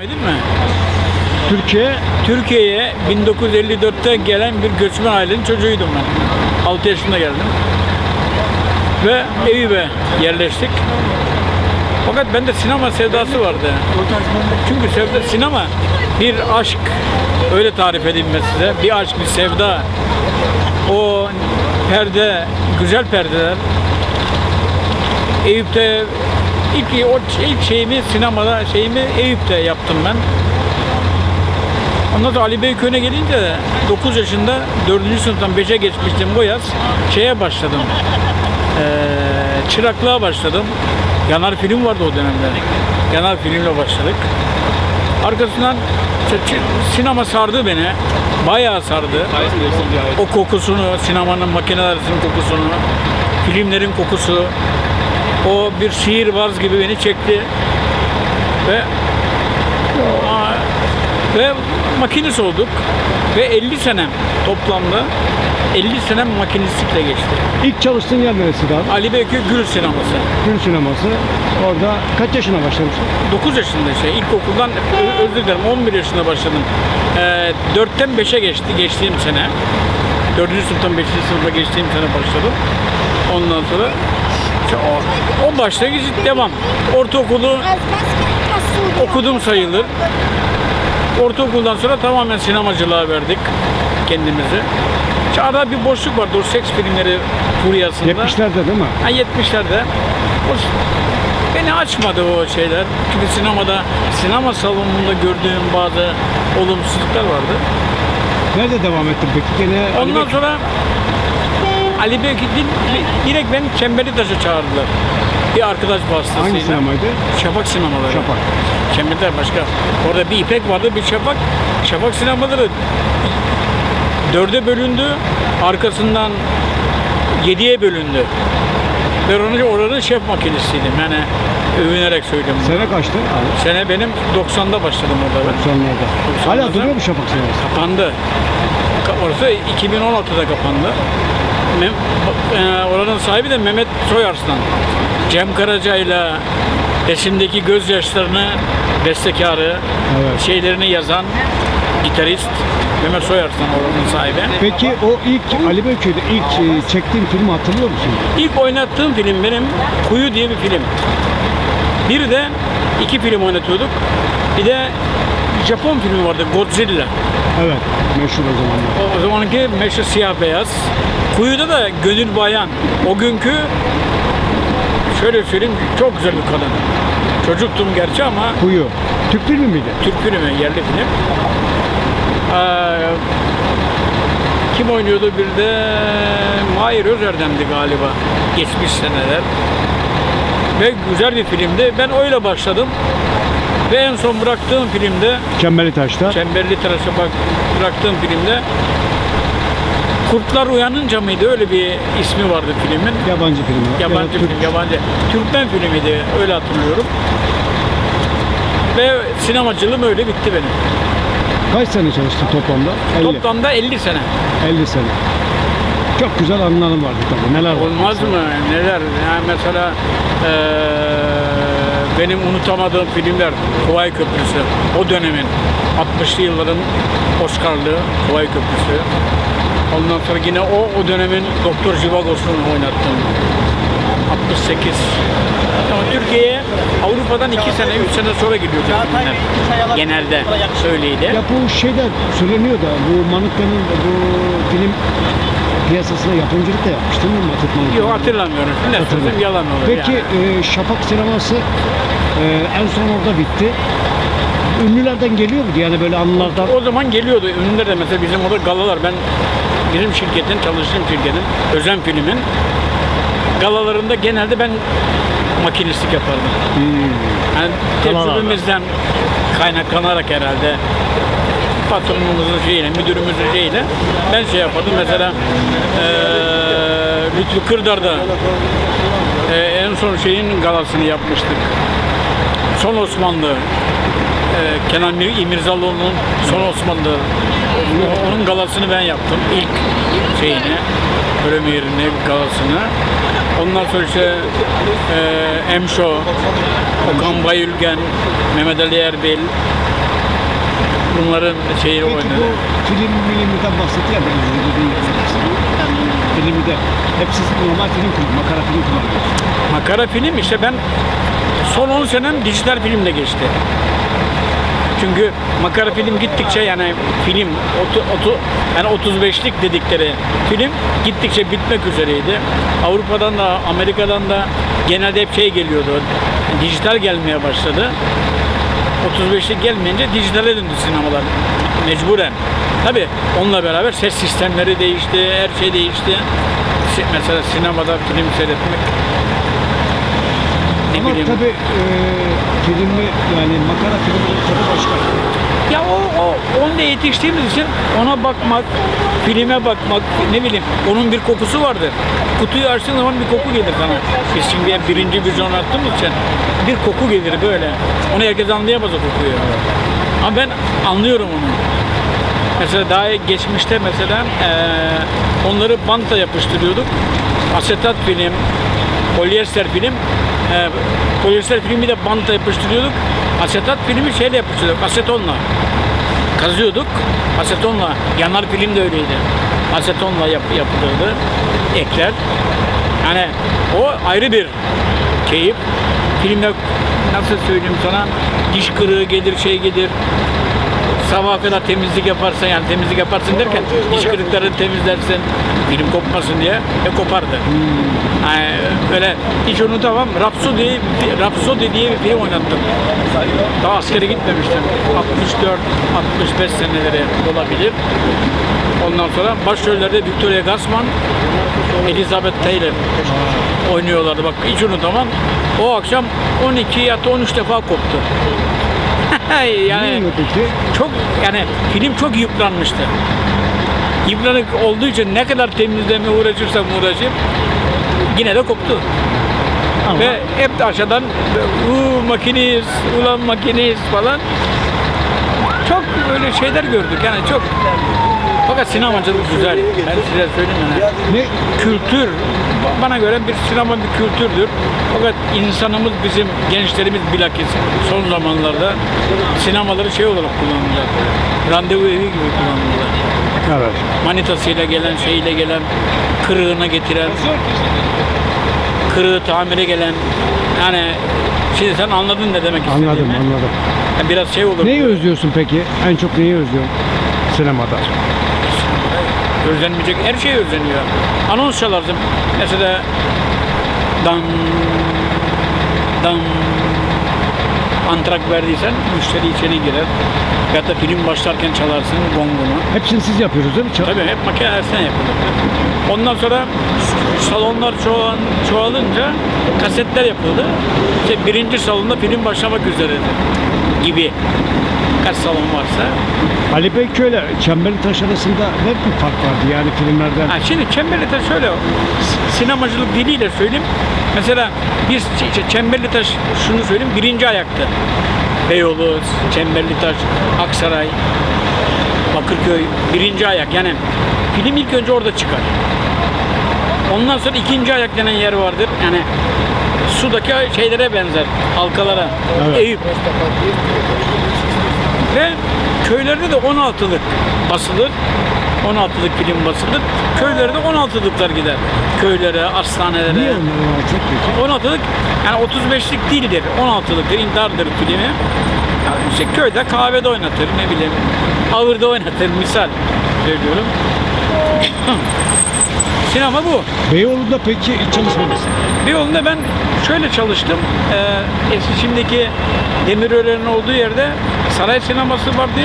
Edeyim mi? Türkiye Türkiye'ye 1954'te gelen bir göçmen ailenin çocuğuydum ben. 6 yaşında geldim. Ve Eyüp'e yerleştik. Fakat bende sinema sevdası vardı. Çünkü sevda, sinema bir aşk. Öyle tarif edeyim ben size. Bir aşk, bir sevda. O perde, güzel perdeler. Eyüp'te ilk, o ilk şeyimi sinemada şeyimi Eyüp'te yaptım ben. Ondan sonra Ali Beyköy'üne gelince de 9 yaşında 4. sınıftan 5'e geçmiştim bu yaz. Şeye başladım. Ee, çıraklığa başladım. Yanar film vardı o dönemde. Yanar filmle başladık. Arkasından sinema sardı beni. Bayağı sardı. O kokusunu, sinemanın makinelerinin kokusunu, filmlerin kokusu, o bir sihirbaz gibi beni çekti. Ve ve makinist olduk. Ve 50 senem toplamda 50 senem makinistlikle geçti. ilk çalıştığın yer neresiydi abi? Ali Beyköy Gül Sineması. Gül sineması. Orada kaç yaşına başlamıştın? 9 yaşında şey ilkokuldan özür dilerim 11 yaşında başladım. Ee, 4'ten 5'e geçti geçtiğim sene. 4. sınıftan 5. sınıfa geçtiğim sene başladım. Ondan sonra işte o, başlangıç devam. Ortaokulu okudum sayılır. Ortaokuldan sonra tamamen sinemacılığa verdik kendimizi. İşte arada bir boşluk vardı o seks filmleri furyasında. 70'lerde değil mi? Ha 70'lerde. O, beni açmadı o şeyler. Çünkü sinemada, sinema salonunda gördüğüm bazı olumsuzluklar vardı. Nerede devam ettin peki? Gene Ondan sonra Ali Bey di- direkt beni Çemberi Taş'a çağırdılar. Bir arkadaş vasıtasıyla. Hangi sinemaydı? Şafak sinemaları. Şafak. Çemberi'de başka. Orada bir İpek vardı, bir Şafak. Şafak sinemaları dörde bölündü. Arkasından yediye bölündü. Ben onun oranın şef makinistiydim. Yani övünerek söylüyorum. Sene kaçtı? Abi. Sene benim 90'da başladım orada ben. Sonlarda. Hala Sonlarda- duruyor mu Şafak sineması? Kapandı. Ka- Orası 2016'da kapandı. E, oranın sahibi de Mehmet Soyarslan. Cem Karaca ile resimdeki gözyaşlarını bestekarı, Evet. şeylerini yazan gitarist Mehmet Soyarslan oranın sahibi. Peki o ilk Ali Beyköy'de ilk e, çektiğin filmi hatırlıyor musun? İlk oynattığım film benim Kuyu diye bir film. Bir de iki film oynatıyorduk. Bir de Japon filmi vardı Godzilla. Evet. Meşhur o zamanlar. O, o zamanki meşhur siyah beyaz. Kuyuda da Gönül Bayan. O günkü şöyle söyleyeyim çok güzel bir kadın. Çocuktum gerçi ama Kuyu. Türk filmi miydi? Türk filmi, yerli film. Ee, kim oynuyordu bir de Mahir Özer'dendi galiba geçmiş seneler. Ve güzel bir filmdi. Ben öyle başladım. Ve en son bıraktığım filmde Çemberi Taş'ta. Çemberli Tıraş'a bak bıraktığım filmde Kurtlar Uyanınca mıydı öyle bir ismi vardı filmin. Yabancı film. Yabancı Ya da Türk- film, yabancı. Türkmen filmiydi öyle hatırlıyorum. Ve sinemacılığım öyle bitti benim. Kaç sene çalıştın toplamda? 50. Toplamda 50 sene. 50 sene. Çok güzel anılarım vardı tabii. Neler? Olmaz mı? Neler? Yani mesela eee, benim unutamadığım filmler Kuvay Köprüsü. O dönemin 60'lı yılların Oscar'lı Kuvay Köprüsü. Ondan sonra yine o o dönemin Doktor Zivagos'unu oynattım. 68. Ama Türkiye'ye Avrupa'dan 2 sene, 3 sene sonra geliyor filmler. Genelde öyleydi. Ya bu şeyde söyleniyor da bu Manıka'nın bu film piyasasına yapımcılık da yapmış değil mi Matip Manık'a? Yok hatırlamıyorum. Ne sözüm yalan olur Peki yani. e, Şafak sineması en son orada bitti. Ünlülerden geliyor muydu yani böyle anılardan? O zaman geliyordu. Ünlüler de mesela bizim orada galalar. Ben bizim şirketin, çalıştığım şirketin, Özen Film'in galalarında genelde ben makinistlik yapardım. Hmm. Yani tecrübemizden kaynaklanarak herhalde patronumuzun şeyiyle, müdürümüzün şeyiyle ben şey yapardım. Mesela eee Lütfü Kırdar'da eee, en son şeyin galasını yapmıştık. Son Osmanlı eee, Kenan Mir- İmirzalıoğlu'nun Son Osmanlı onun galasını ben yaptım. İlk şeyini, premierini, galasını. Ondan sonra işte eee Emşo, Okan Bayülgen, Mehmet Ali Erbil, Bunların şeyi Peki oynadı. bu film milimden bahsetti ya ben Filmi de hep siz normal film kullanıyorsunuz, makara film kullanıyorsunuz. Makara film işte ben son 10 senem dijital filmle geçti. Çünkü makara film gittikçe yani film otu, otu, yani 35'lik dedikleri film gittikçe bitmek üzereydi. Avrupa'dan da Amerika'dan da genelde hep şey geliyordu. Dijital gelmeye başladı. 35'lik gelmeyince dijitale döndü sinemalar mecburen. Tabi onunla beraber ses sistemleri değişti, her şey değişti. Mesela sinemada film seyretmek ne Ama bileyim. tabii e, filmi yani makara filminin tadı başka. Ya o, o onunla yetiştiğimiz için ona bakmak, filme bakmak, ne bileyim onun bir kokusu vardır. Kutuyu açtığın zaman bir koku gelir sana. Biz şimdi hep birinci vizyon attığımız için bir koku gelir böyle. Onu herkes anlayamaz o kokuyu. Ama ben anlıyorum onu. Mesela daha geçmişte mesela eee, onları bantla yapıştırıyorduk. Asetat film, polyester film, eee polyester filmi de bantla yapıştırıyorduk. Asetat filmi şeyle yapıştırıyorduk, asetonla. Kazıyorduk, asetonla. Yanar film de öyleydi. Asetonla yap, yapılırdı, ekler. Yani o ayrı bir keyif. Filmde nasıl söyleyeyim sana, diş kırığı gelir, şey gelir, sabaha kadar temizlik yaparsan yani temizlik yaparsın derken diş kırıklarını temizlersin film kopmasın diye e kopardı. Yani böyle hiç unutamam Rhapsody, Rhapsody diye bir film oynattım. Daha askere gitmemiştim. 64 65 seneleri olabilir. Ondan sonra başrollerde Victoria Gassman, Elizabeth Taylor oynuyorlardı. Bak hiç unutamam. O akşam 12 ya da 13 defa koptu. Yani Niye peki? çok yani film çok yıpranmıştı. Yıpranık olduğu için ne kadar temizleme uğraşırsam uğraşayım yine de koptu. Ama Ve hep de aşağıdan uuu makinist, ulan makinist falan. Çok böyle şeyler gördük yani çok. Fakat sinemacılık güzel. Ben size söyleyeyim yani. ne Kültür, bana göre bir sinema bir kültürdür. Fakat insanımız bizim gençlerimiz bilakis son zamanlarda sinemaları şey olarak kullanıyorlar. Randevu evi gibi kullanıyorlar. Evet. Manitasıyla gelen, şeyle gelen, kırığına getiren, kırığı tamire gelen. Yani şimdi sen anladın ne demek istediğimi. Anladım anladım. Yani biraz şey olur. Neyi özlüyorsun peki? En çok neyi özlüyorsun sinemada? Özlenmeyecek her şey özleniyor. Anons çalarsın. Mesela dan dan antrak verdiysen müşteri içeri girer. Ya da film başlarken çalarsın gongunu. Hepsini siz yapıyoruz değil mi? Ça- Tabii hep makinesinden yapılır. Ondan sonra salonlar çoğal, çoğalınca kasetler yapıldı. İşte birinci salonda film başlamak üzereydi gibi. Kaç salon varsa. Ali Beyköy'le Çemberli Taş arasında ne bir fark vardı yani filmlerden? Ha, şimdi Çemberli Taş şöyle, sinemacılık diliyle söyleyeyim. Mesela bir işte Çemberli Taş şunu söyleyeyim, birinci ayaktı. Beyoğlu, Çemberli Taş, Aksaray, Bakırköy, birinci ayak. Yani film ilk önce orada çıkar. Ondan sonra ikinci ayak denen yer vardır. Yani sudaki şeylere benzer, halkalara. Evet. Eyüp. Ve köylerde de 16'lık basılır. 16'lık film basılır. Köylerde 16'lıklar gider. Köylere, hastanelere. Niye alacak peki? 16'lık yani 35'lik değildir. 16'lıktır, intihardır filmi. Yani işte köyde kahvede oynatır, ne bileyim, ağırda oynatır misal söylüyorum. Sinema bu. Beyoğlu'nda peki hiç çalışmadınız. Bir yolunda ben şöyle çalıştım. Ee, eski şimdiki Demirören'in olduğu yerde saray sineması vardı.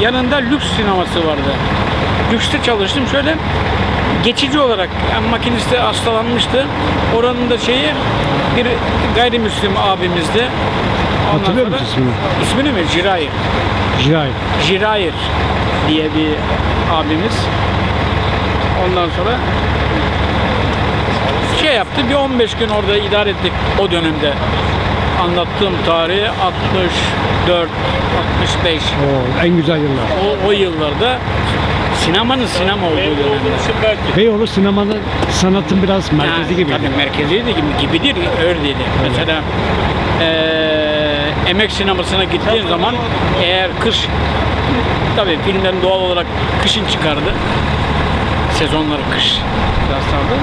Yanında lüks sineması vardı. Lükste çalıştım. Şöyle geçici olarak yani makiniste hastalanmıştı. Oranın da şeyi bir gayrimüslim abimizdi. Ondan Hatırlıyor musun ismini? İsmini mi? Jirayir. Jiray. Jirayir diye bir abimiz. Ondan sonra şey yaptı. Bir 15 gün orada idare ettik o dönemde. Anlattığım tarih 64, 65. Oo, en güzel yıllar. O, o yıllarda sinemanın sinema olduğu dönemde. Beyoğlu sinemanın sanatın biraz merkezi gibi. Tabii merkeziydi gibi, gibidir, öyleydi. Mesela eee emek sinemasına gittiğin zaman eğer kış tabii filmlerin doğal olarak kışın çıkardı. Sezonları kış rastlardı.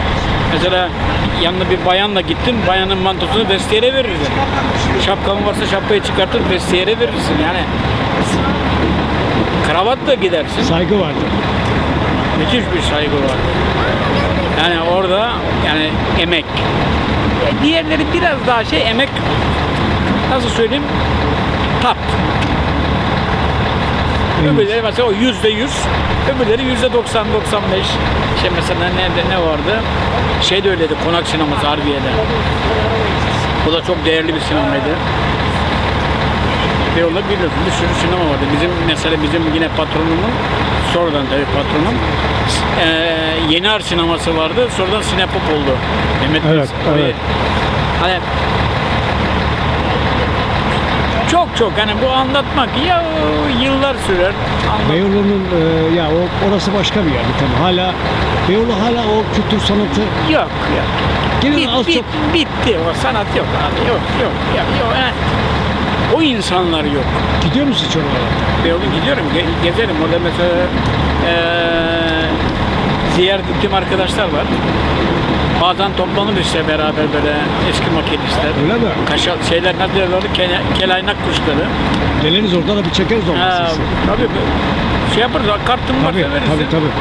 Mesela yanına bir bayanla gittin, bayanın mantosunu vestiyere verirdin. Şapkan varsa şapkayı çıkartır vestiyere verirsin yani. Kravatla gidersin. Saygı vardı. Müthiş bir saygı var. Yani orada yani emek. E, Diğerleri biraz daha şey emek nasıl söyleyeyim tap. Öbürleri mesela o yüzde yüz, öbürleri yüzde 90 95. İşte mesela nerede ne vardı? Şey de öyleydi, konak sineması Harbiye'de. Bu da çok değerli bir sinemaydı. Ve orada biliyorsun bir sürü sinema vardı. Bizim mesela bizim yine patronumun, sonradan tabii patronum, eee Yeni Ar sineması vardı. Sonradan Sinepop oldu. Mehmet Evet. Tabii. evet. Hani çok çok hani bu anlatmak ya yıllar sürer. Anlat- Beyoğlu'nun e, ya o orası başka bir yer tabii. Hala Beyoğlu hala o kültür sanatı Yok yok. Gene Bit, az bit- çok bitti o sanat yok abi yok yok yok, yok. Yani o insanlar yok. gidiyor musun hiç oralara? Beyoğlu gidiyorum ge- gezerim orada mesela eee ziyaret ettiğim arkadaşlar var. Bazen toplanır işte beraber böyle eski makinistler. Öyle mi? Kaşa, şeyler ne diyorlar? Kele, kelaynak kuşları. Geliriz orada da bir çekeriz Ha, olmasın. tabii şey yaparız. Kartım varsa Tabii verirsin. tabii tabii.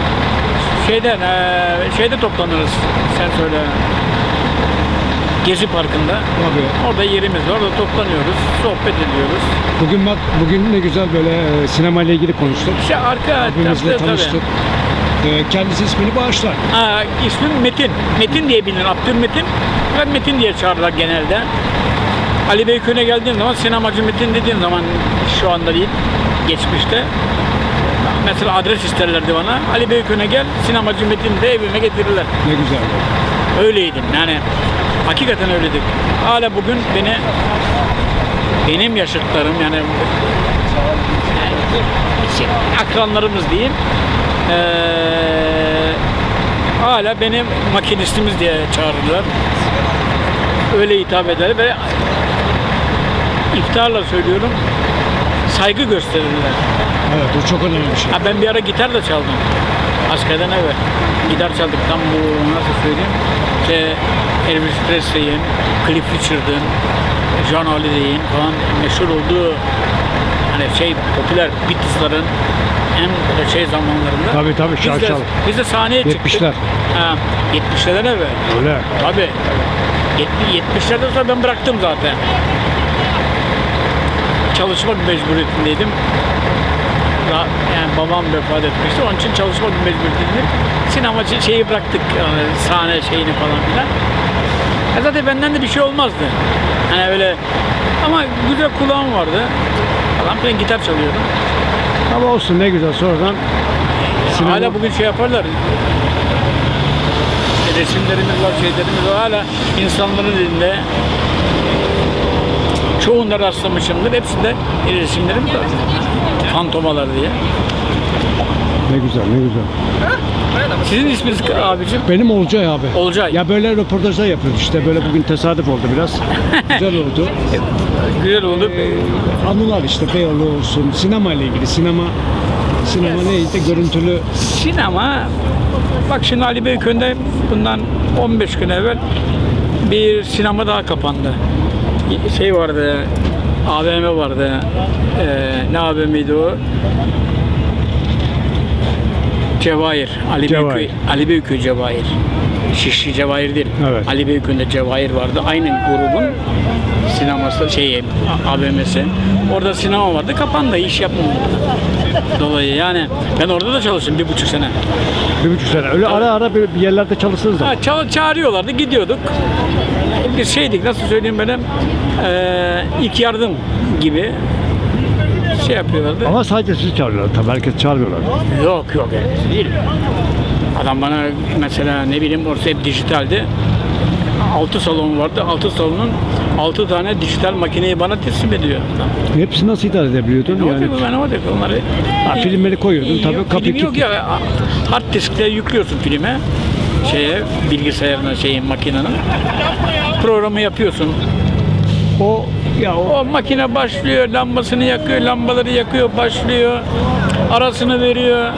Şeyden, eee, şeyde toplanırız. Sen söyle. Gezi Parkı'nda. Tabii. Orada yerimiz var. Orada toplanıyoruz. Sohbet ediyoruz. Bugün bak bugün ne güzel böyle e, sinema ile ilgili konuştuk. İşte arka Abimizle tabii, tabii. Tanıştık. E, kendisi ismini bağışlar. Aa, ismim Metin. Metin diye bilinir. Abdülmetin. Ben Metin diye çağırırlar genelde. Ali Beyköy'üne geldiğin zaman sinemacı Metin dediğin zaman şu anda değil, geçmişte. Mesela adres isterlerdi bana. Ali Beyköy'üne gel, sinemacı Metin de evime getirirler. Ne güzel. Öyleydim yani. Hakikaten öyledik. Hala bugün beni benim yaşıtlarım yani şey, akranlarımız diyeyim eee, hala benim makinistimiz diye çağırırlar. Öyle hitap eder ve iftarla söylüyorum saygı gösterirler. Evet o çok önemli bir şey. Ha ben bir ara gitar da çaldım. Askerden evvel. Gitar çaldık tam bu nasıl söyleyeyim. İşte Elvis Presley'in, Cliff Richard'ın, John Holiday'in falan meşhur olduğu hani şey popüler Beatles'ların en böyle şey zamanlarında. Tabii, tabii, biz şarkı de, çaldık. biz de sahneye çıktık. 70'ler. Ha, 70'lerden evvel. Öyle. Tabii. 70'lerden sonra ben bıraktım zaten. Çalışmak mecburiyetindeydim. Yani babam vefat etmişti. Onun için çalışmak mecburiyetindeydim. Sinemacı şeyi bıraktık. Yani sahne şeyini falan filan. E zaten benden de bir şey olmazdı. Hani öyle ama güzel kulağım vardı. Falan filan gitar çalıyordum. Ama olsun ne güzel sonradan sinema Hala bugün şey yaparlar. Resimlerimiz var, şeylerimiz var. Hala insanların elinde çoğunda rastlamışımdır. Hepsinde resimlerim var. Fantomalar diye. ne güzel ne güzel. Sizin isminiz abicim? Benim Olcay abi. Olcay. Ya böyle röportajlar yapıyoruz işte böyle bugün tesadüf oldu biraz. Güzel oldu. Güzel oldu. Ee, anılar işte Beyoğlu olsun, sinema ile ilgili sinema sinema neydi görüntülü Sinema, bak şimdi Ali Beyköy'de bundan 15 gün evvel bir sinema daha kapandı. Şey vardı, AVM vardı. Ee, ne AVM'ydi o? Cevahir. Ali Cevahir. Beyköy, Ali Beyköy Cevahir. Şişli Cevahir değil. Evet. Ali Beyköy'de Cevahir vardı. Aynı grubun sineması, şey AVM'si. Orada sinema vardı. Kapandı. iş yapmadı. Dolayı yani ben orada da çalıştım bir buçuk sene. bir buçuk sene. Öyle ara ara bir bir yerlerde çalışırız da. Ha, ça- çağırıyorlardı, gidiyorduk. Biz şeydik, nasıl söyleyeyim benim, eee ilk yardım gibi şey yapıyorlardı. Ama sadece sizi çağırıyorlar tabii herkes çağırmıyorlar. Yok yok yani değil. Adam bana mesela ne bileyim orası hep dijitaldi. Altı salon vardı. Altı salonun altı tane dijital makineyi bana teslim ediyor. Hepsini nasıl idare edebiliyordun? Ne yani ben o onları. Ha, filmleri koyuyordun, tabii, Yok, kapıyı film yok ya. Hard diskte yüklüyorsun filme. Şeye bilgisayarına şeyin makinenin. Programı yapıyorsun. O ya o O makine başlıyor, lambasını yakıyor, lambaları yakıyor, başlıyor. Arasını veriyor.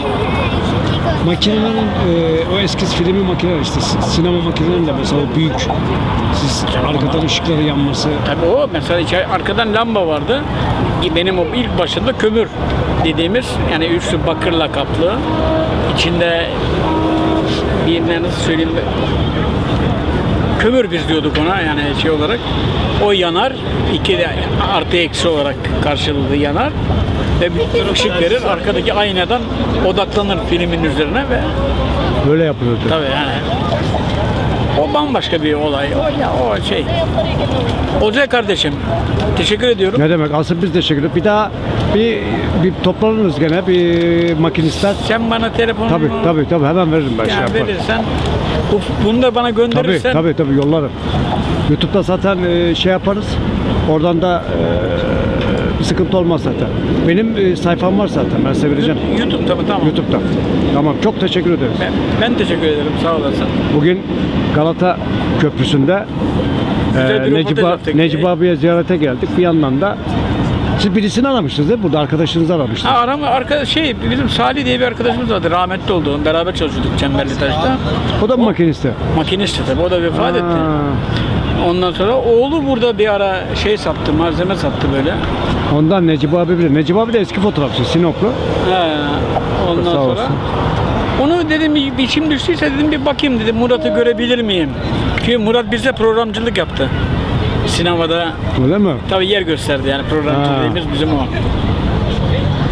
makinelerin e, o eski filmi makineler işte si- sinema makinelerinin de mesela o büyük siz arkadan ışıkları yanması Tabii o mesela içeri, arkadan lamba vardı. Benim o ilk başında kömür dediğimiz yani üstü bakırla kaplı. İçinde bir ne nasıl söyleyeyim kömür biz diyorduk ona yani şey olarak. O yanar. iki de artı eksi olarak karşılığı yanar. Ve bir ışık verir. Arkadaki aynadan odaklanır filmin üzerine ve böyle yapılıyordu. Tabii yani. O bambaşka bir olay. O ya o şey. Olcay kardeşim. Teşekkür ediyorum. Ne demek? Asıl biz teşekkür ederiz. Bir daha bir bir toplanırız gene bir makinistler. Sen bana telefonu Tabii tabii tabii hemen veririm ben şey yani yaparım. verirsen bu- bunu da bana Tabii gönderirsen tabii tabii yollarım. YouTube'da zaten e, şey yaparız. Oradan da e, bir sıkıntı olmaz zaten. Benim e, sayfam var zaten. Ben size vereceğim. YouTube'da mı? Tamam. YouTube'da. Tamam. Çok teşekkür ederiz. Ben, ben teşekkür ederim. Sağ olasın. Bugün Galata Köprüsü'nde Güzel bir e, Necip, röportaj Ab- yaptık. Necip abiye ziyarete geldik. Bir yandan da siz birisini aramıştınız değil mi? Burada arkadaşınızı aramıştınız. Ha, arama arkadaş şey bizim Salih diye bir arkadaşımız vardı. Rahmetli oldu. Beraber çalışıyorduk Çemberli Taş'ta. O da mı makinisti? Makinisti tabii. O da vefat etti. Ha, Ondan sonra oğlu burada bir ara şey sattı, malzeme sattı böyle. Ondan Necip abi bilir. Necip abi de eski fotoğrafçı. Sinoplu. He, ondan Sağ sonra olsun. onu dedim bir içim düştüyse dedim bir bakayım dedim Murat'ı görebilir miyim? Çünkü Murat bize programcılık yaptı. Sinemada Öyle mi? tabii yer gösterdi yani programcı Ha. dediğimiz bizim o.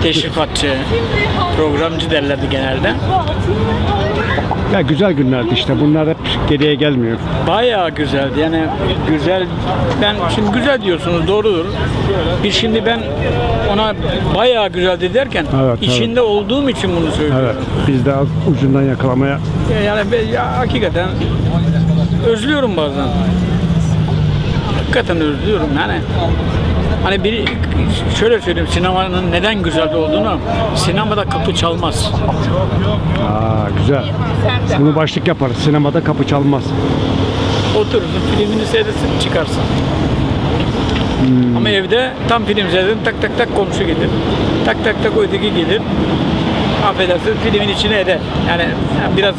Teşrifatçı, programcı derlerdi genelde. Ya güzel günlerdi işte. Bunlar hep geriye gelmiyor. Bayağı güzeldi yani güzel ben şimdi güzel diyorsunuz doğrudur. Bir şimdi ben ona bayağı güzeldi derken Evet, içinde olduğum için bunu söylüyorum. Evet. Biz de az ucundan yakalamaya Ya Yani ben ya hakikaten özlüyorum bazen. Hakikaten özlüyorum yani. Hani bir şöyle söyleyeyim sinemanın neden güzel olduğunu sinemada kapı çalmaz. Aa güzel. Bunu başlık yaparız. Sinemada kapı çalmaz. Oturursun filmini seyretsin çıkarsın. Ama evde tam film seyredin tak tak tak komşu gelir. Tak tak tak öteki gelir. Affedersin filmin içine. Yani, yani biraz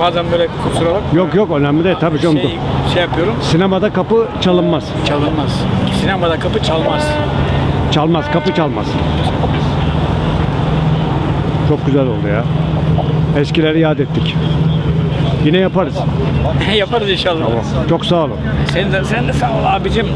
bazen böyle kusura bak. Yok yok önemli değil. Tabii canım. Şey, şey yapıyorum. Sinemada kapı çalınmaz. Çalınmaz. Sinemada kapı çalmaz. Çalmaz. Kapı çalmaz. Çok güzel oldu ya. Eskileri yad ettik. Yine yaparız. Yaparız inşallah. Tamam. Çok sağ olun. Sen de, sen de sağ ol abicim.